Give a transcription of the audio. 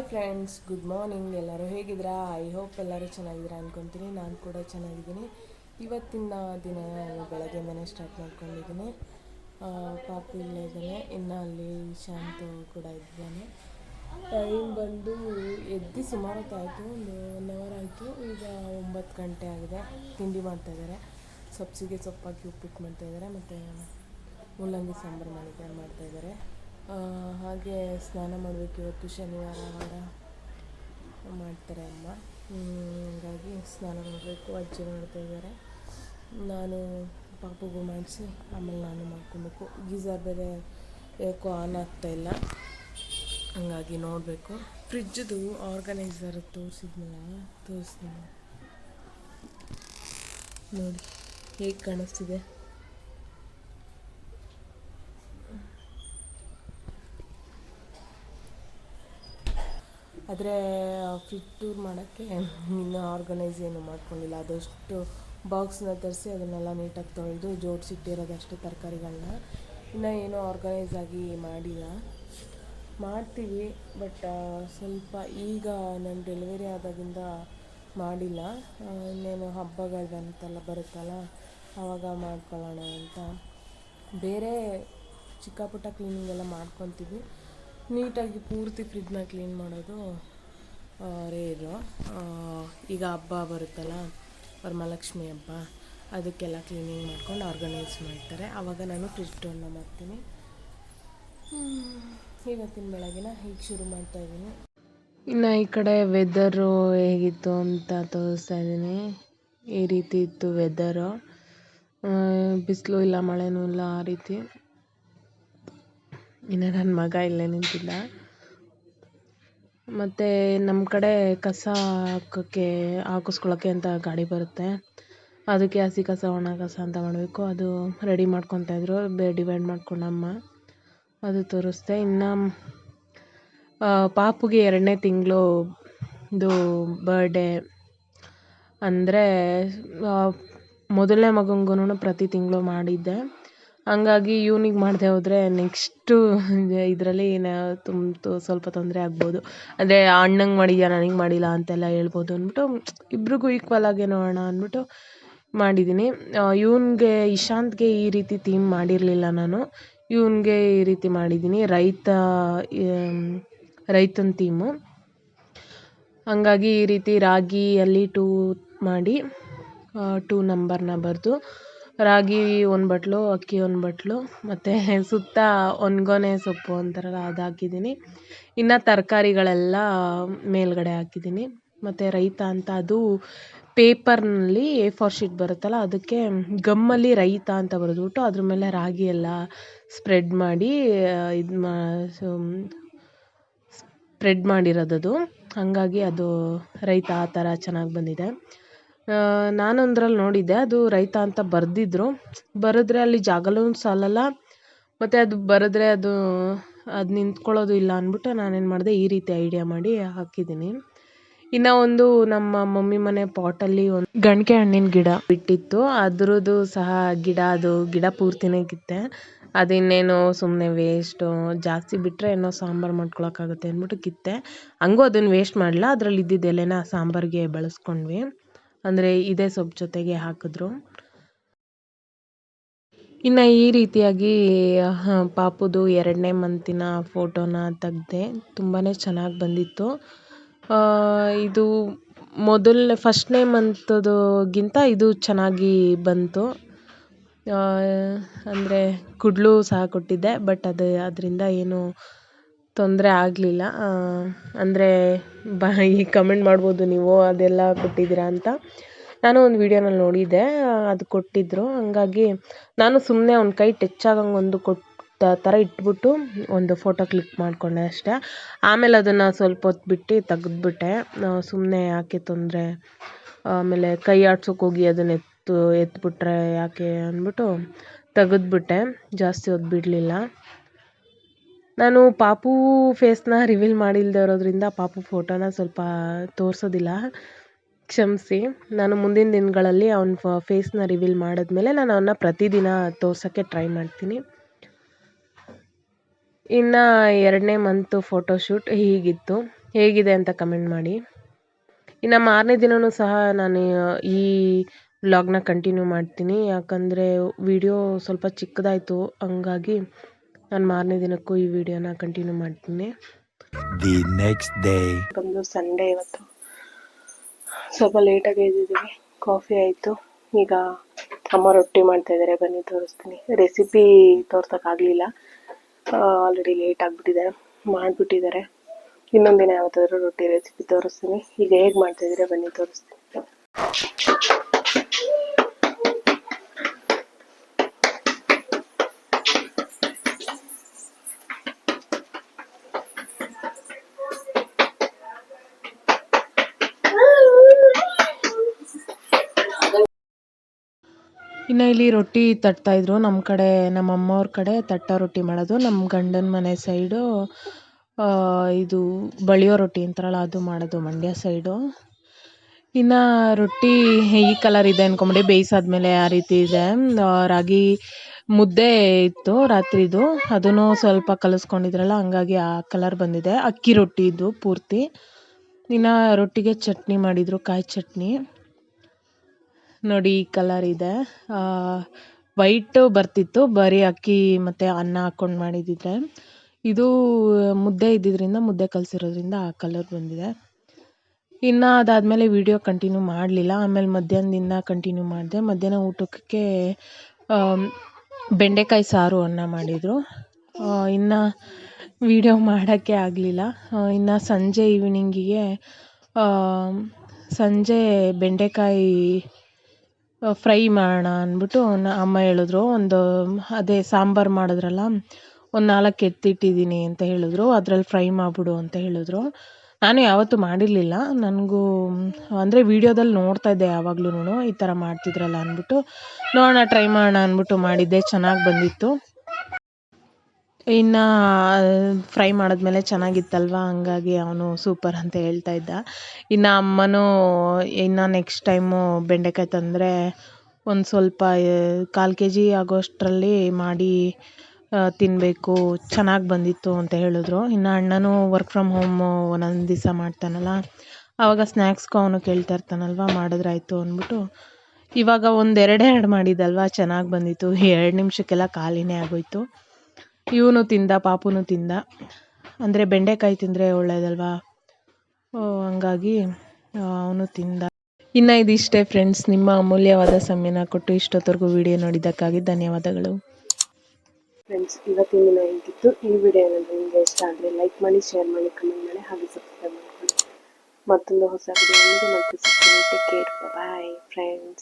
Hi friends good morning ಎಲ್ಲರೂ ಹೇಗಿದ್ದೀರಾ? I hope ಎಲ್ಲರೂ ಚೆನ್ನಾಗಿದ್ದೀರಾ ಅಂದ್ಕೊತೀನಿ ನಾನು ಕೂಡ ಚೆನ್ನಾಗಿದ್ದೀನಿ. ಇವತ್ತಿನ ದಿನ ಬೆಳಗ್ಗೆ ಮನೆ ಸ್ಟಾರ್ಟ್ ಮಾಡ್ಕೊಂಡಿದ್ದೀನಿ. ಪಾಪು ಇಲ್ಲೇ ಇದ್ದಾನೆ. ಇನ್ನು ಅಲ್ಲಿ ಶಾಂತು ಕೂಡ ಇದ್ದಾನೆ. ಟೈಮ್ ಬಂದು ಎದ್ದು ಸುಮಾರು ಹೊತ್ತಾಯಿತು ಒಂದು ಒನ್ ಅವರ್ ಆಯಿತು. ಈಗ ಒಂಬತ್ತು ಗಂಟೆ ಆಗಿದೆ. ತಿಂಡಿ ಮಾಡ್ತಾಯಿದ್ದಾರೆ ಸಬ್ಸಿಗೆ ಸೊಪ್ಪಾಕಿ ಉಪ್ಪಿಟ್ಟು ಮಾಡ್ತಾಯಿದ್ದಾರೆ ಮತ್ತು ಮೂಲಂಗಿ ಸಾಂಬಾರು ಮಾಡಿದ್ದಾರೆ ಮಾಡ್ತಾಯಿದ್ದಾರೆ ಹಾಗೆ ಸ್ನಾನ ಮಾಡಬೇಕು ಇವತ್ತು ಶನಿವಾರ ವಾರ ಮಾಡ್ತಾರೆ ಅಮ್ಮ. ಹಾಗಾಗಿ ಸ್ನಾನ ಮಾಡಬೇಕು, ಅಜ್ಜಿ ಮಾಡ್ತಾ ಇದ್ದಾರೆ. ನಾನು ಪಾಪಗೂ ಮಾಡಿಸಿ, ಆಮೇಲೆ ನಾನು ಮಾಡ್ಕೊಬೇಕು. ಗೀಝರ್ ಬೇರೆ ಯಾಕೋ ಆನ್ ಆಗ್ತಾ ಇಲ್ಲ. ಹಂಗಾಗಿ ನೋಡಬೇಕು. ಫ್ರಿಜ್ದು ಆರ್ಗನೈಸರ್ ತೋರಿಸಿದ್ನಲ್ಲ ತೋರಿಸ್ತೀನಿ ನೋಡಿ, ಹೇಗೆ ಕಾಣಿಸ್ತಿದೆ? ಆದರೆ ಫಿಟ್ ಟೂರ್ ಮಾಡೋಕ್ಕೆ ಇನ್ನೂ ಆರ್ಗನೈಸ್ ಏನು ಮಾಡ್ಕೊಂಡಿಲ್ಲ. ಅದಷ್ಟು ಬಾಕ್ಸ್ನ ತರಿಸಿ ಅದನ್ನೆಲ್ಲ ನೀಟಾಗಿ ತೊಳೆದು ಜೋಡಿಸಿಟ್ಟಿರೋದಷ್ಟು ತರಕಾರಿಗಳನ್ನ ಇನ್ನೂ ಏನೂ ಆರ್ಗನೈಸ್ ಆಗಿ ಮಾಡಿಲ್ಲ. ಮಾಡ್ತೀವಿ ಬಟ್ ಸ್ವಲ್ಪ ಈಗ ನನ್ನ ಡೆಲಿವರಿ ಆದಾಗಿಂದ ಮಾಡಿಲ್ಲ. ಇನ್ನೇನು ಹಬ್ಬಗಳು ಬಂತಲ್ಲ, ಬರುತ್ತಲ್ಲ ಆವಾಗ ಮಾಡ್ಕೊಳ್ಳೋಣ ಅಂತ. ಬೇರೆ ಚಿಕ್ಕ ಪುಟ್ಟ ಕ್ಲೀನಿಂಗ್ ಎಲ್ಲ ಮಾಡ್ಕೊತೀವಿ. ನೀಟಾಗಿ ಪೂರ್ತಿ ಫ್ರಿಜ್ನ ಕ್ಲೀನ್ ಮಾಡೋದು ರೇರು ಈಗ ಹಬ್ಬ ಬರುತ್ತಲ್ಲ, ವರಮಹಾಲಕ್ಷ್ಮಿ ಹಬ್ಬ, ಅದಕ್ಕೆಲ್ಲ ಕ್ಲೀನಿಂಗ್ ಮಾಡ್ಕೊಂಡು ಆರ್ಗನೈಸ್ ಮಾಡ್ತಾರೆ. ಆವಾಗ ನಾನು ಫ್ರಿಜ್ ಟೋನ್ನ ಮಾಡ್ತೀನಿ. ಇವತ್ತಿನ ಬೆಳಗಿನ ಹೀಗೆ ಶುರು ಮಾಡ್ತಾ ಇದ್ದೀನಿ. ಇನ್ನು ಈ ಕಡೆ ವೆದರು ಹೇಗಿತ್ತು ಅಂತ ತೋರಿಸ್ತಾ ಇದ್ದೀನಿ. ಈ ರೀತಿ ಇತ್ತು ವೆದರು ಬಿಸಿಲು ಇಲ್ಲ, ಮಳೆನೂ ಇಲ್ಲ ಆ ರೀತಿ. ಇನ್ನು ನನ್ನ ಮಗ ಇಲ್ಲೇ ನಿಂತಿದ್ದ ಮತ್ತು ನಮ್ಮ ಕಡೆ ಕಸ ಹಾಕೋಕ್ಕೆ ಹಾಕಿಸ್ಕೊಳಕ್ಕೆ ಅಂತ ಗಾಡಿ ಬರುತ್ತೆ. ಅದಕ್ಕೆ ಹಸಿ ಕಸ, ಒಣ ಕಸ ಅಂತ ಮಾಡಬೇಕು. ಅದು ರೆಡಿ ಮಾಡ್ಕೊತಾ ಇದ್ರು. ಬೇ ಡಿವೈಡ್ ಮಾಡ್ಕೊಂಡಮ್ಮ. ಅದು ತೋರಿಸ್ದೆ. ಇನ್ನು ಪಾಪುಗೆ ಎರಡನೇ ತಿಂಗಳು ಇದು ಬರ್ಡೇ ಅಂದರೆ ಮೊದಲನೇ ಮಗಂಗೂ ಪ್ರತಿ ತಿಂಗಳು ಮಾಡಿದ್ದೆ. ಹಂಗಾಗಿ ಇವ್ನಿಗೆ ಮಾಡದೆ ಹೋದರೆ ನೆಕ್ಸ್ಟು ಇದರಲ್ಲಿ ತುಂಬ ಸ್ವಲ್ಪ ತೊಂದರೆ ಆಗ್ಬೋದು. ಅಂದರೆ ಅಣ್ಣಂಗೆ ಮಾಡಿದ್ಯಾ, ನನಗೆ ಮಾಡಿಲ್ಲ ಅಂತೆಲ್ಲ ಹೇಳ್ಬೋದು ಅಂದ್ಬಿಟ್ಟು ಇಬ್ರಿಗೂ ಈಕ್ವಲ್ ಆಗೇ ನೋಡೋಣ ಅಂದ್ಬಿಟ್ಟು ಮಾಡಿದ್ದೀನಿ ಇವನಿಗೆ ಇಶಾಂತ್ಗೆ ಈ ರೀತಿ ಥೀಮ್ ಮಾಡಿರಲಿಲ್ಲ ನಾನು. ಇವನಿಗೆ ಈ ರೀತಿ ಮಾಡಿದ್ದೀನಿ ರೈತ ರೈತನ ಥೀಮು ಹಂಗಾಗಿ ಈ ರೀತಿ ರಾಗಿಯಲ್ಲಿ ಟೂ ಮಾಡಿ ಟೂ ನಂಬರ್ನ ಬರೆದು ರಾಗಿ ಒಂದು ಬಟ್ಲು, ಅಕ್ಕಿ ಒಂದು ಬಟ್ಲು, ಮತ್ತು ಸುತ್ತ ಒಣಗೊನೆ ಸೊಪ್ಪು ಅಂತಾರಲ್ಲ, ಅದು ಹಾಕಿದ್ದೀನಿ. ಇನ್ನು ತರಕಾರಿಗಳೆಲ್ಲ ಮೇಲ್ಗಡೆ ಹಾಕಿದ್ದೀನಿ. ಮತ್ತು ರೈತ ಅಂತ ಅದು ಪೇಪರ್ನಲ್ಲಿ ಎ ಫೋರ್ ಶೀಟ್ ಬರುತ್ತಲ್ಲ, ಅದಕ್ಕೆ ಗಮ್ಮಲ್ಲಿ ರೈತ ಅಂತ ಬರೆದ್ಬಿಟ್ಟು ಅದ್ರ ಮೇಲೆ ರಾಗಿ ಎಲ್ಲ ಸ್ಪ್ರೆಡ್ ಮಾಡಿ ಇದು ಮಾ ಸ್ಪ್ರೆಡ್ ಮಾಡಿರೋದದು. ಹಾಗಾಗಿ ಅದು ರೈತ ಆ ಥರ ಚೆನ್ನಾಗಿ ಬಂದಿದೆ. ನಾನೊಂದ್ರಲ್ಲಿ ನೋಡಿದ್ದೆ, ಅದು ರೈತ ಅಂತ ಬರೆದಿದ್ರು. ಬರೆದ್ರೆ ಅಲ್ಲಿ ಜಾಗಲೂ ಸಾಲಲ್ಲ, ಮತ್ತು ಅದು ಬರೆದ್ರೆ ಅದು ಅದು ನಿಂತ್ಕೊಳ್ಳೋದು ಇಲ್ಲ ಅಂದ್ಬಿಟ್ಟು ನಾನೇನು ಮಾಡಿದೆ, ಈ ರೀತಿ ಐಡಿಯಾ ಮಾಡಿ ಹಾಕಿದ್ದೀನಿ. ಇನ್ನು ಒಂದು ನಮ್ಮ ಮಮ್ಮಿ ಮನೆ ಪಾಟಲ್ಲಿ ಒಂದು ಗಣಿಕೆ ಹಣ್ಣಿನ ಗಿಡ ಬಿಟ್ಟಿತ್ತು. ಅದ್ರದ್ದು ಸಹ ಗಿಡ, ಅದು ಗಿಡ ಪೂರ್ತಿನೇ ಕಿತ್ತೆ ಅದಿನ್ನೇನು ಸುಮ್ಮನೆ ವೇಸ್ಟು ಜಾಸ್ತಿ ಬಿಟ್ಟರೆ ಏನೋ ಸಾಂಬಾರು ಮಾಡ್ಕೊಳಕ್ಕಾಗುತ್ತೆ ಅಂದ್ಬಿಟ್ಟು ಕಿತ್ತೆ. ಹಂಗೂ ಅದನ್ನು ವೇಸ್ಟ್ ಮಾಡಲ್ಲ ಅದರಲ್ಲಿ ಇದ್ದಿದ್ದು ಎಲೆನ ಸಾಂಬಾರಿಗೆ ಬಳಸ್ಕೊಂಡ್ವಿ. ಅಂದರೆ ಇದೇ ಸೊಪ್ಪು ಜೊತೆಗೆ ಹಾಕಿದ್ರು. ಇನ್ನು ಈ ರೀತಿಯಾಗಿ ಪಾಪುದು ಎರಡನೇ ಮಂತಿನ ಫೋಟೋನ ತೆಗ್ದೆ ತುಂಬಾ ಚೆನ್ನಾಗಿ ಬಂದಿತ್ತು. ಇದು ಮೊದಲನೇ ಫಸ್ಟ್ನೇ ಮಂತದುಗಿಂತ ಇದು ಚೆನ್ನಾಗಿ ಬಂತು. ಅಂದರೆ ಕುಡ್ಲು ಸಹ ಕೊಟ್ಟಿದ್ದೆ, ಬಟ್ ಅದು, ಅದರಿಂದ ಏನು ತೊಂದರೆ ಆಗಲಿಲ್ಲ. ಅಂದರೆ ಬ, ಈ ಕಮೆಂಟ್ ಮಾಡ್ಬೋದು ನೀವು, ಅದೆಲ್ಲ ಕೊಟ್ಟಿದ್ದೀರಾ ಅಂತ. ನಾನು ಒಂದು ವೀಡಿಯೋನಲ್ಲಿ ನೋಡಿದ್ದೆ, ಅದು ಕೊಟ್ಟಿದ್ದರು ಹಾಗಾಗಿ ನಾನು ಸುಮ್ಮನೆ ಅವ್ನ ಕೈ ಟಚ್ ಆಗಂಗೆ ಒಂದು ಕೊಟ್ಟ ಥರ ಇಟ್ಬಿಟ್ಟು ಒಂದು ಫೋಟೋ ಕ್ಲಿಕ್ ಮಾಡಿಕೊಂಡೆ ಅಷ್ಟೇ. ಆಮೇಲೆ ಅದನ್ನು ಸ್ವಲ್ಪ ಹೊತ್ತು ಬಿಟ್ಟು ತೆಗೆದ್ಬಿಟ್ಟೆ. ಸುಮ್ಮನೆ ಯಾಕೆ ತೊಂದರೆ? ಆಮೇಲೆ ಕೈ ಆಡ್ಸೋಕೆ ಹೋಗಿ ಅದನ್ನ ಎತ್ತು, ಎತ್ಬಿಟ್ರೆ ಯಾಕೆ ಅಂದ್ಬಿಟ್ಟು ತೆಗೆದ್ಬಿಟ್ಟೆ. ಜಾಸ್ತಿ ಹೊತ್ತು ಬಿಡಲಿಲ್ಲ. ನಾನು ಪಾಪು ಫೇಸ್ನ ರಿವೀಲ್ ಮಾಡಿಲ್ಲದೆ ಇರೋದ್ರಿಂದ ಪಾಪು ಫೋಟೋನ ಸ್ವಲ್ಪ ತೋರಿಸೋದಿಲ್ಲ. ಕ್ಷಮಿಸಿ. ನಾನು ಮುಂದಿನ ದಿನಗಳಲ್ಲಿ ಅವ್ನ ಫೇಸ್ನ ರಿವೀಲ್ ಮಾಡಿದ್ಮೇಲೆ ನಾನು ಅವನ್ನ ಪ್ರತಿದಿನ ತೋರ್ಸೋಕ್ಕೆ ಟ್ರೈ ಮಾಡ್ತೀನಿ. ಇನ್ನು ಎರಡನೇ ಮಂತು ಫೋಟೋಶೂಟ್ ಹೀಗಿತ್ತು. ಹೇಗಿದೆ ಅಂತ ಕಮೆಂಟ್ ಮಾಡಿ. ಇನ್ನು ಮಾರನೇ ದಿನವೂ ಸಹ ನಾನು, ಈ ವ್ಲಾಗ್ನ ಕಂಟಿನ್ಯೂ ಮಾಡ್ತೀನಿ. ಯಾಕಂದರೆ ವಿಡಿಯೋ ಸ್ವಲ್ಪ ಚಿಕ್ಕದಾಯಿತು. ಹಂಗಾಗಿ ನಾನು ಮಾರನೇ ದಿನಕ್ಕೂ ಈ ವಿಡಿಯೋನ ಕಂಟಿನ್ಯೂ ಮಾಡ್ತೀನಿ. ದಿ ನೆಕ್ಸ್ಟ್ ಡೇ ಬಂದು ಸಂಡೇ ಇವತ್ತು. ಸ್ವಲ್ಪ ಲೇಟಾಗಿ ಎದ್ದಿದ್ದೀವಿ. ಕಾಫಿ ಆಯಿತು. ಈಗ ಅಮ್ಮ ರೊಟ್ಟಿ ಮಾಡ್ತಾ ಇದ್ದಾರೆ ಬನ್ನಿ ತೋರಿಸ್ತೀನಿ. ರೆಸಿಪಿ ತೋರ್ಸೋಕ್ಕಾಗಲಿಲ್ಲ ಆಲ್ರೆಡಿ ಲೇಟ್ ಆಗಿಬಿಟ್ಟಿದೆ. ಮಾಡಿಬಿಟ್ಟಿದ್ದಾರೆ. ಇನ್ನೊಂದು ದಿನ ಯಾವತ್ತಾದ್ರೂ ರೊಟ್ಟಿ ರೆಸಿಪಿ ತೋರಿಸ್ತೀನಿ. ಈಗ ಹೇಗೆ ಮಾಡ್ತಾ ಇದ್ದಾರೆ? ಬನ್ನಿ ತೋರಿಸ್ತೀನಿ. ಇನ್ನು ಇಲ್ಲಿ ರೊಟ್ಟಿ ತಟ್ತಾ ಇದ್ರು. ನಮ್ಮ ಕಡೆ ನಮ್ಮ ಅಮ್ಮವ್ರ ಕಡೆ ತಟ್ಟ ರೊಟ್ಟಿ ಮಾಡೋದು. ನಮ್ಮ ಗಂಡನ ಮನೆ ಸೈಡು ಇದು ಬಳಿಯೋ ರೊಟ್ಟಿ ಅಂತಾರಲ್ಲ, ಅದು ಮಾಡೋದು ಮಂಡ್ಯ ಸೈಡು. ಇನ್ನು ರೊಟ್ಟಿ ಈ ಕಲರ್ ಇದೆ ಅನ್ಕೊಂಬಿಡಿ, ಬೇಯಿಸಾದ್ಮೇಲೆ ಆ ರೀತಿ ಇದೆ. ರಾಗಿ ಮುದ್ದೆ ಇತ್ತು ರಾತ್ರಿದು. ಅದನ್ನು ಸ್ವಲ್ಪ ಕಲಿಸ್ಕೊಂಡಿದ್ರಲ್ಲ, ಹಂಗಾಗಿ ಆ ಕಲರ್ ಬಂದಿದೆ. ಅಕ್ಕಿ ರೊಟ್ಟಿ ಇದು ಪೂರ್ತಿ. ಇನ್ನು ರೊಟ್ಟಿಗೆ ಚಟ್ನಿ ಮಾಡಿದರು, ಕಾಯಿ ಚಟ್ನಿ. ನೋಡಿ ಈ ಕಲರ್ ಇದೆ. ವೈಟ್ ಬರ್ತಿತ್ತು. ಬರೀ ಅಕ್ಕಿ ಮತ್ತು ಅನ್ನ ಹಾಕ್ಕೊಂಡು ಮಾಡಿದ್ದಿದ್ರೆ ಇದು ಮುದ್ದೆ ಇದ್ದಿದ್ದರಿಂದ ಮುದ್ದೆ ಕಲಸಿರೋದ್ರಿಂದ ಆ ಕಲರ್ ಬಂದಿದೆ. ಇನ್ನು ಅದಾದಮೇಲೆ ವಿಡಿಯೋ ಕಂಟಿನ್ಯೂ ಮಾಡಲಿಲ್ಲ. ಆಮೇಲೆ ಮಧ್ಯಾಹ್ನದಿಂದ ಕಂಟಿನ್ಯೂ ಮಾಡಿದೆ. ಮಧ್ಯಾಹ್ನ ಊಟಕ್ಕೆ ಬೆಂಡೆಕಾಯಿ ಸಾರು ಅನ್ನ ಮಾಡಿದರು. ಇನ್ನು ವಿಡಿಯೋ ಮಾಡೋಕ್ಕೆ ಆಗಲಿಲ್ಲ. ಇನ್ನು ಸಂಜೆ ಈವ್ನಿಂಗಿಗೆ ಸಂಜೆ ಬೆಂಡೆಕಾಯಿ ಫ್ರೈ ಮಾಡೋಣ ಅಂದ್ಬಿಟ್ಟು ನ ಅಮ್ಮ ಹೇಳಿದ್ರು. ಒಂದು, ಅದೇ ಸಾಂಬಾರು ಮಾಡಿದ್ರಲ್ಲ, ಒಂದು ನಾಲ್ಕು ಎತ್ತಿಟ್ಟಿದ್ದೀನಿ ಅಂತ ಹೇಳಿದ್ರು. ಅದರಲ್ಲಿ ಫ್ರೈ ಮಾಡಿಬಿಡು ಅಂತ ಹೇಳಿದ್ರು. ನಾನು ಯಾವತ್ತೂ ಮಾಡಿರಲಿಲ್ಲ. ನನಗೂ, ಅಂದರೆ ವೀಡಿಯೋದಲ್ಲಿ ನೋಡ್ತಾ ಇದ್ದೆ ಯಾವಾಗ್ಲೂ ಈ ಥರ ಮಾಡ್ತಿದ್ರಲ್ಲ ಅಂದ್ಬಿಟ್ಟು. ನೋಡೋಣ, ಟ್ರೈ ಮಾಡೋಣ ಅಂದ್ಬಿಟ್ಟು ಮಾಡಿದ್ದೆ. ಚೆನ್ನಾಗಿ ಬಂದಿತ್ತು. ಇನ್ನು, ಫ್ರೈ ಮಾಡಿದ್ಮೇಲೆ ಚೆನ್ನಾಗಿತ್ತಲ್ವ? ಹಂಗಾಗಿ ಅವನು ಸೂಪರ್ ಅಂತ ಹೇಳ್ತಾ ಇದ್ದ. ಇನ್ನು ಅಮ್ಮನೂ ಇನ್ನು ನೆಕ್ಸ್ಟ್ ಟೈಮು ಬೆಂಡೆಕಾಯಿ ತಂದರೆ ಒಂದು ಸ್ವಲ್ಪ, ಕಾಲು ಕೆ ಜಿ ಆಗೋಷ್ಟರಲ್ಲಿ ಮಾಡಿ ತಿನ್ನಬೇಕು ಚೆನ್ನಾಗಿ ಬಂದಿತ್ತು ಅಂತ ಹೇಳಿದ್ರು. ಇನ್ನು ಅಣ್ಣನೂ ವರ್ಕ್ ಫ್ರಮ್ ಹೋಮು ಒಂದೊಂದು ದಿವಸ ಮಾಡ್ತಾನಲ್ಲ ಆವಾಗ ಸ್ನ್ಯಾಕ್ಸ್ಗೂ ಅವನು ಕೇಳ್ತಾ ಇರ್ತಾನಲ್ವ? ಮಾಡಿದ್ರಾಯ್ತು ಅಂದ್ಬಿಟ್ಟು. ಇವಾಗ ಒಂದು ಎರಡು ಮಾಡಿದ್ದಲ್ವ ಚೆನ್ನಾಗಿ ಬಂದಿತ್ತು. ಎರಡು ನಿಮಿಷಕ್ಕೆಲ್ಲ ಖಾಲಿನೇ ಆಗೋಯ್ತು. ಇವನು ತಿಂದ ಪಾಪುನು ತಿಂದ. ಅಂದರೆ ಬೆಂಡೆಕಾಯಿ ತಿಂದರೆ ಒಳ್ಳೇದಲ್ವಾ? ಆ, ಹಂಗಾಗಿ ಅವನು ತಿಂದ. ಇನ್ನು ಇದಿಷ್ಟೇ ಫ್ರೆಂಡ್ಸ್ ನಿಮ್ಮ ಅಮೂಲ್ಯವಾದ ಸಮಯನ ಕೊಟ್ಟು ಇಷ್ಟೊತ್ತವರೆಗೂ ವಿಡಿಯೋ ನೋಡಿದ್ದಕ್ಕಾಗಿ ಧನ್ಯವಾದಗಳು. ಫ್ರೆಂಡ್ಸ್ ಇವತ್ತಿನ ದಿನ ಹೇಗಿತ್ತು? ಈ ವಿಡಿಯೋ ನಿಮಗೆ ಇಷ್ಟ ಆದರೆ ಲೈಕ್ ಮಾಡಿ ಶೇರ್ ಮಾಡಿ ಕಮೆಂಟ್ ಮಾಡಿ ಹಾಗೆ ಸಬ್ಸ್ಕ್ರೈಬ್ ಮಾಡ್ಕೊಳ್ಳಿ. ಮತ್ತೊಂದು ಹೊಸ ವಿಡಿಯೋ ಮತ್ತೆ ಸಿಗ್ತೀನಿ. Take care bye friends